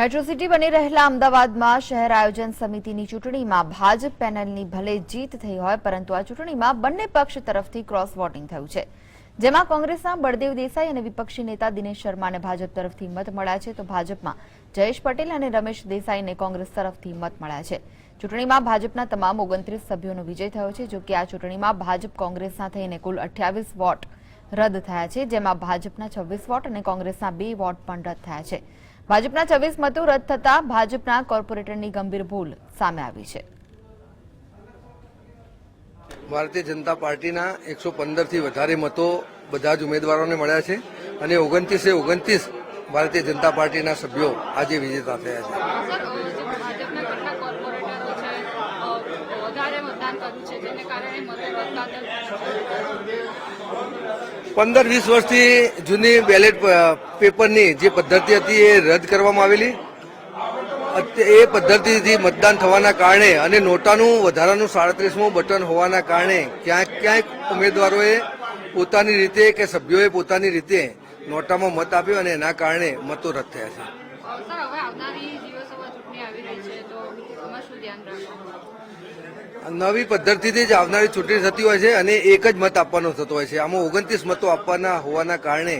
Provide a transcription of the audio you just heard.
Metro city બની રહેલા અમદાવાદમાં શહેર આયોજન સમિતિની ચૂંટણીમાં ભાજપ પેનલની ભલે જીત થઈ હોય, પરંતુ આ ચૂંટણીમાં બંને પક્ષ તરફથી ક્રોસ વોટિંગ થયું છે. જેમાં કોંગ્રેસના બળદેવ દેસાઈ અને વિપક્ષી નેતા દિનેશ શર્માને ભાજપ તરફથી મત મળ્યા છે. તો ભાજપમાં જયેશ પટેલ અને રમેશ દેસાઈને કોંગ્રેસ તરફથી મત મળ્યા છે. ચૂંટણીમાં ભાજપના તમામ ઓગણત્રીસ સભ્યોનો વિજય થયો છે જો કે આ ચૂંટણીમાં ભાજપ કોંગ્રેસના થઈને કુલ અઠ્યાવીસ વોટ રદ થયા છે, જેમાં ભાજપના છવ્વીસ વોટ અને કોંગ્રેસના બે વોટ પણ રદ થયા છે. ભાજપના છવ્વીસ મતો રદ થતા ભાજપના કોર્પોરેટરની ગંભીર ભૂલ સામે આવી છે. ભારતીય જનતા પાર્ટીના એકસો પંદરથી વધારે મતો બધા જ ઉમેદવારોને મળ્યા છે અને ઓગણત્રીસે ઓગણત્રીસ ભારતીય જનતા પાર્ટીના સભ્યો આજે વિજેતા થયા છે. પંદર, વીસ વર્ષથી જૂની બેલેટ પેપરની જે પદ્ધતિ હતી એ રદ કરવામાં આવેલી. એ પદ્ધતિથી મતદાન થવાના કારણે અને નોટાનું વધારાનું સાડત્રીસમું બટન હોવાના કારણે ક્યાંક ક્યાંક ઉમેદવારોએ પોતાની રીતે કે સભ્યોએ પોતાની રીતે નોટામાં મત આપ્યો અને એના કારણે મતો રદ થયા છે. છે, તો એમાં નવી પદ્ધતિથી જ આવનારી ચૂંટણી થતી હોય છે અને એક જ મત આપવાનો થતો હોય છે. આમાં ઓગણત્રીસ મતો આપવાના હોવાના કારણે